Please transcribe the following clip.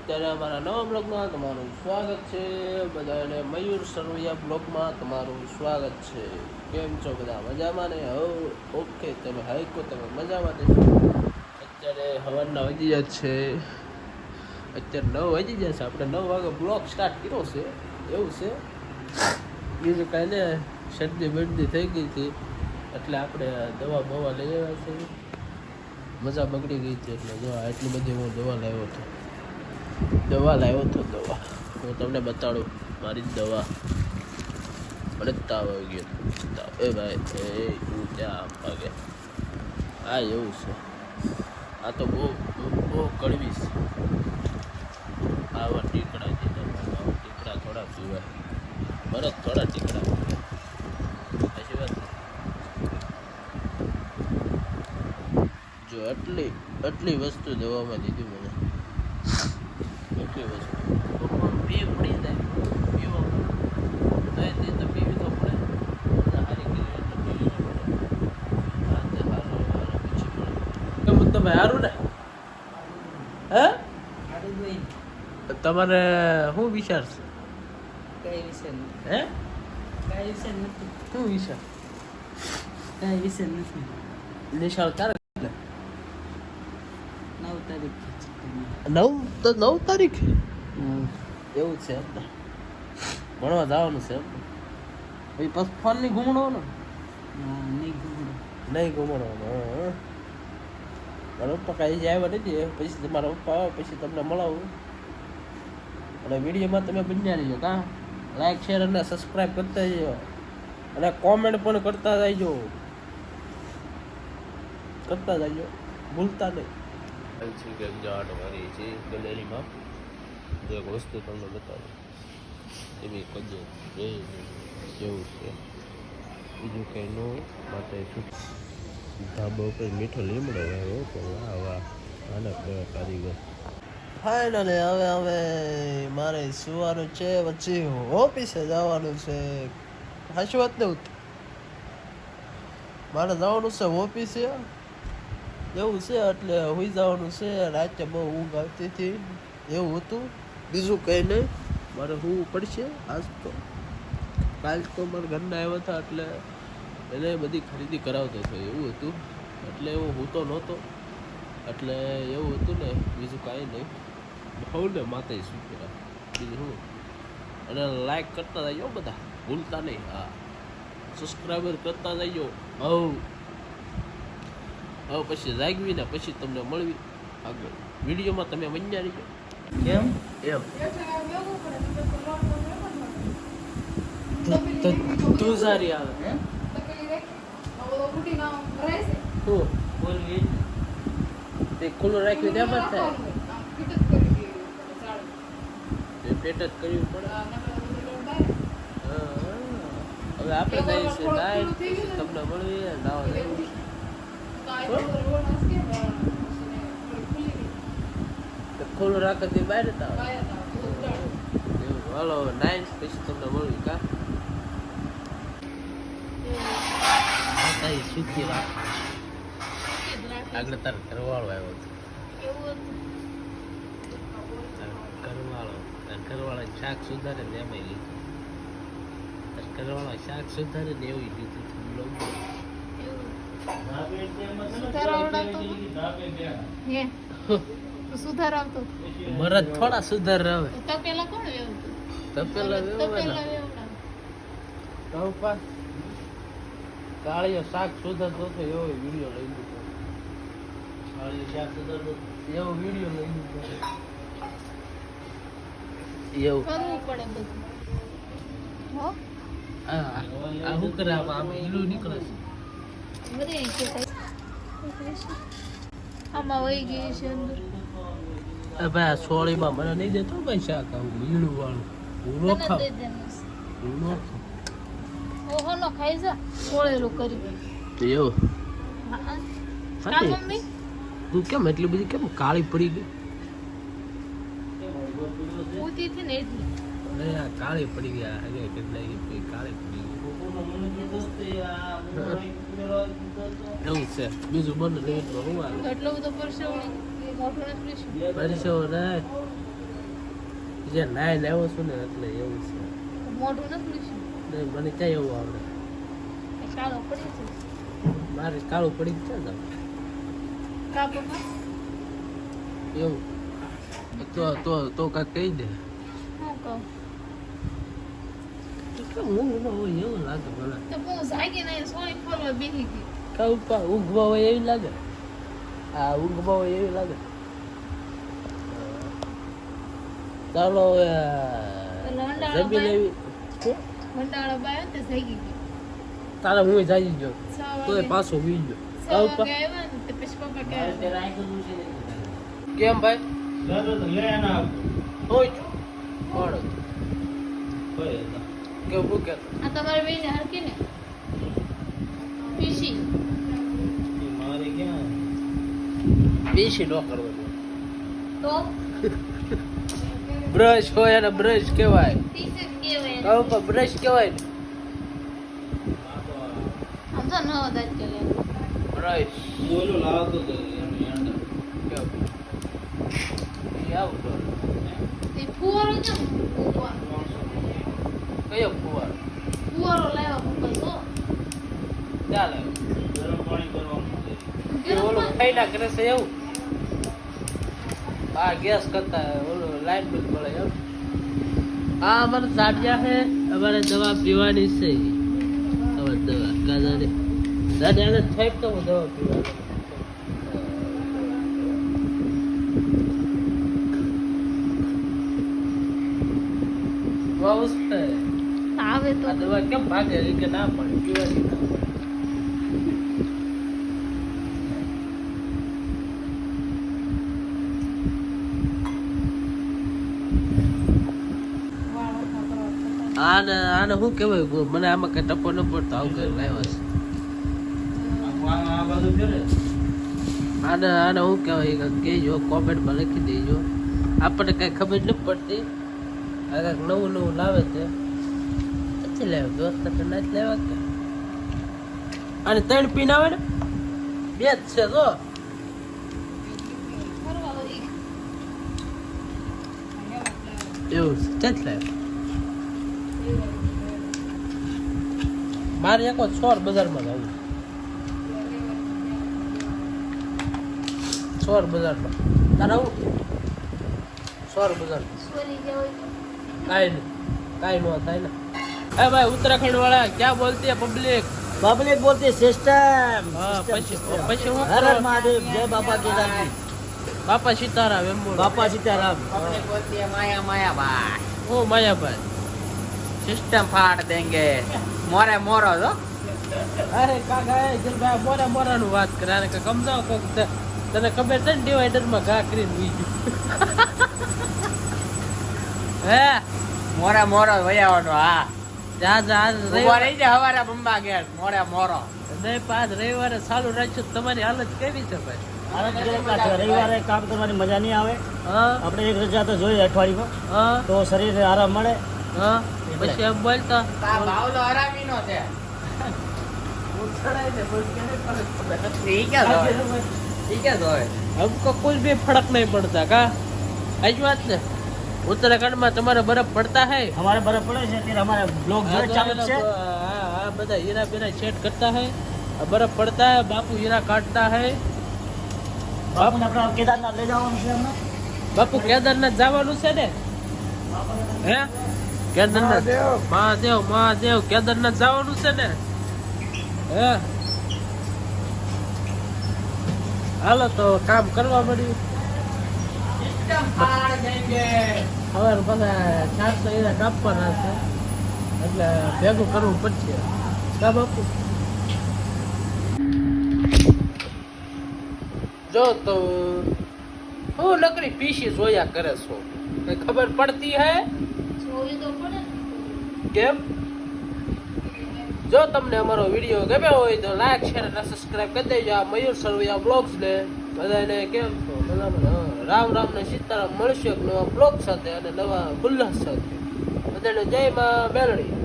અત્યારે અમારા નવા બ્લોગમાં તમારું સ્વાગત છે. બધાને મયુર સરવૈયા બ્લોગમાં તમારું સ્વાગત છે. કેમ છો બધા? મજામાં ને? હવે ઓકે. તમે હાઈકો તમે મજામાં ને? અત્યારે હવારના વધી જાય છે. અત્યારે નવ વાગી જાય છે. આપણે નવ વાગે બ્લોગ સ્ટાર્ટ કર્યો છે. એવું છે. બીજું કાંઈ ને, શરદી બરદી થઈ ગઈ હતી. એટલે આપણે દવા બવા લઈ આવ્યા છે. મજા બગડી ગઈ છે એટલે જો આટલી બધી હું દવા લાવ્યો હતો. દવા લાવ્યો હતો દવા. હું તમને બતાડું, મારી દવા. મને તાવ આવી ગયો. તાવ. એ ભાઈ, એ હું ત્યાં ભાગે? હા એવું છે. આ તો બહુ, બહુ- કડવી છે. આવા ટીકડા છે ટીકડા થોડા પીવાય. બરફ થોડા ટીકડા જો આટલી આટલી વસ્તુ દવામાં દીધી મને. એટલી વસ્તુ પી પડી જાય. પીવો. તો એ તે પીવી તો પડે. મળે. તમે હારું ને? હે? તમારે શું વિચાર છે? કઈ વિશે હે? કઈ વિશે નથી. શું વિચાર? કઈ વિશે નથી. નિશાળ ક્યારે નવ તો નવ તારીખ? એવું છે ભણવા જવાનું છે એમ પછી પછી ફોન નહીં ઘૂમણો નહીં ઘૂમણવાનો મારા પપ્પા કાંઈ આવ્યા નથી પછી તમારા પપ્પા આવે પછી તમને મળાવું. અને વિડીયોમાં તમે બન્યા રહીજો કાં? લાઈક શેર અને સબસ્ક્રાઈબ કરતા જજો. અને કોમેન્ટ પણ કરતા જજો કરતા જજો ભૂલતા નહીં. છે કે જાટ મારી છે ગેલેરીમાં એક વસ્તુ તમને બતાવું એવી કજે જેવું છે બીજું કંઈ ન માટે ધાબા ઉપર મીઠો લીમડો આવ્યો તો વાહ વાહ આને કયો કારીગર ફાઇનલી હવે હવે, મારે સુવાનું છે, પછી ઓફિસે જવાનું છે. હાચી વાત મારે જવાનું છે ઓફિસે. એવું છે એટલે હોઈ જવાનું છે. રાતે બહુ ઊંઘ આવતી હતી. એવું હતું. બીજું કંઈ નહીં. મારે હોવું પડશે. આજ તો. કાલ તો મારા ઘરના આવ્યા હતા એટલે એને બધી ખરીદી કરાવતો હતો. એવું હતું. એટલે એવો હું તો નહોતો. એટલે એવું હતું ને, બીજું કાંઈ નહીં. હોઉં ને માથે શું કર્યા બીજું શું? અને લાઈક કરતા જજો બધા. ભૂલતા નહીં. હા. સબસ્ક્રાઈબર કરતા જજો. હવ. હવે પછી જાગવી ને પછી તમને મળવી આગળ. વિડીયોમાં તમે મજા રહીજો. કેમ? એમ. તો સારી આવે તે ખુલ્લું રાખ્યું ત્યાં પણ થાય. પેટ જ કરવી પડે. હવે આપણે જઈએ છીએ તમને જઈએ. તો ખુલ્લું રાખે તે બહાર હતા હાલો, હવે પછી તમને મળવી કા? આગળ તાર ઘરવાળો આવ્યો હતો. ઘરવાળો ઘરવાળા શાક સુધારે ને એમાં લીધું. તાર ઘરવાળા શાક સુધારે ને એવું લીધું હતું સુધાર આવતો મરદ થોડા સુધાર રહે તપેલા કોણ વેવું તપેલા તપેલા વેવડા કાળીયો શાક સુધારતો હતો એવો વીડિયો લઈ લીધો કાળીયો શાક સુધારતો એવો વીડિયો લઈ લીધો એવું. કરવું પડે બધું. હો? આ હું શું કરે? આમાં આમ ઈલું નીકળે છે. બધી આમાં વહી ગઈ છે અંદર. ભાઈ સોળીમાં મને નહીં દેતો ભાઈ શાક આવું ઈલું વાળું. હું નો ખાવ હું નો ખાવ ઓહો નો ખાઈ જા. સોળેલું કરી એવું? હા. મમ્મી? તું કેમ એટલી બધી કેમ કાળી પડી ગઈ? કાળી પડી ગયા. કાળી પડી એવું છે. બીજું બંધ નહીં તો હું આવે? એટલો બધો પરસેવો રે જે નાય આવ્યો છું ને એટલે એવું છે. મોઢું નથી મને ક્યાં એવું આવડે. કાળો પડી મારે કાળું પડી જ છે ને? એવું. તો તો તો કાંઈક કહી દે. હું કહું? કેમ હોય એવું લાગે મને તો ઊંઘમાં હોય એવી લાગે હા ઊંઘમાં હોય એવી લાગે ચાલો જમી લેવી મંડાળો બાયો ને જાગી ગઈ તારે હું ગયો તો પાછો વી ગયો છ કાં ઉપર વાગે આવ્યા ને તે કેમ ભાઈ હોય છું કોણ કેવું હું કહેતો? આ તમારે બેને હરકી ને. પીસી. બેસી ન કરવો તો? બ્રશ હોય અને બ્રશ કહેવાય. કહું કાં ઉપર બ્રશ કહેવાય ને. કે બ્રશ. કેવું? એ આવું ફુવારો છે ને ફુવારો. કયો કુવારો કુવારો લાવ્યા પપ્પા ચાલે. ગરમ ઓલું પાણી- ખાઈ ના કરે છે એવું? આ ગેસ કરતા ઓલું લાઈટ બિલ મળે એમ? આ અમારે સાડિયા છે અમારે દવા પીવાની છે. અમારે દવા. કાદાને દાદાને થઈ તો હું દવા પીવાની. was છે આવે તો? દવા કેમ ભાગે? કે ના પડે પીવાની આને આને શું કહેવાય? મને આમાં કઈ ટપો ન પડતો, આવું કઈ લાવ્યો છે. આને આને શું કહેવાય? કહેજો, કોમેન્ટમાં લખી દેજો. આપણને કઈ ખબર ન પડતી. આ કંઈક નવું નવું લાવે છે. નથી દોસ્ત તો નથી લેવા અને ત્રણ પીન આવે ને? બે જ છે તો એવું છે લાવ્યો મારે એક વાર બજારમાં જવું. ચોર બજારમાં. તારે આવું સોર સોરી તો. કાંઈ નહીં, કાંઈ ન થાય ને. એ ભાઈ ઉત્તરાખંડ વાળા ક્યાં બોલતી પબ્લિક પબ્લિક બોલતી સિસ્ટમ પછી હું હર મહાદેવ જય બાપા કેદારજી. બાપા સીતારામ એમ બોલ. બાપા સીતારામ. પબ્લિક બોલતી માયા માયાભાઈ હું માયાભાઈ. સિસ્ટમ ફાડ દેંગે. મોરે મોરો જો અરે કાકા એ જલભાઈ મોરે મોરાનું વાત કરે. અરે સમજાવો કોક તને ખબર છે ને ડિવાઈડરમાં ઘા કરીને વી હે? મોરા મોરા વયાવાનો હા. જા જા આજ ઉભો રવિવારે રહી જાય હવારે બંબા ગેટ મોરે મોરો નહીં પાંચ રવિવારે ચાલુ રાખ્યું તો તમારી હાલત કેવી છે ભાઈ આને કીધું એક વાત છે, રવિવારે કામ કરવાની મજા નહીં આવે હા આપણે એક રજા તો જોઈએ અઠવાડિયામાં હા તો શરીરને આરામ મળે હા પછી એમ બોલતા બાવલો હરામી નો છે ઈ क्या જોવે ઈ क्या જોવે हमको कुछ भी फर्क नहीं पड़ता का आज बात ने ઉત્તરાખંડમાં તમારે બરફ પડતા હે? અમારે બરફ પડે છે અત્યારે અમારે બ્લોગ ચાલુ છે. આ બધા હીરા બેરા સેટ કરતા હે. બરફ પડતા હે બાપુ હીરા કાઢતા હે. બાપુ આપણે કેદારનાથ લઈ જવાનું છે હમણાં. બાપુ કેદારનાથ જવાનું છે ને? હે? કેદારનાથ? મહાદેવ. મહાદેવ કેદારનાથ જવાનું છે ને? હે? હાલો તો કામ કરવા મળ્યું હવે બધા ચારસો એના કાપવાના છે. એટલે ભેગું કરવું પડશે. કા બાપુ? જો તો હું લકડી પીસી જોયા કરે છો? ખબર પડતી હે? કેમ? જો તમને અમારો વીડિયો ગમ્યો હોય તો લાઈક શેર અને સબસ્ક્રાઇબ કરી દેજો. આ મયુર સરવૈયા બ્લોગ્સને બધાને કેમ છો? મજામાં રામ રામ ને સીતારામ મળશે નવા બ્લોગ સાથે અને નવા ઉલ્લાસ સાથે. બધાને જય માં મેલડી.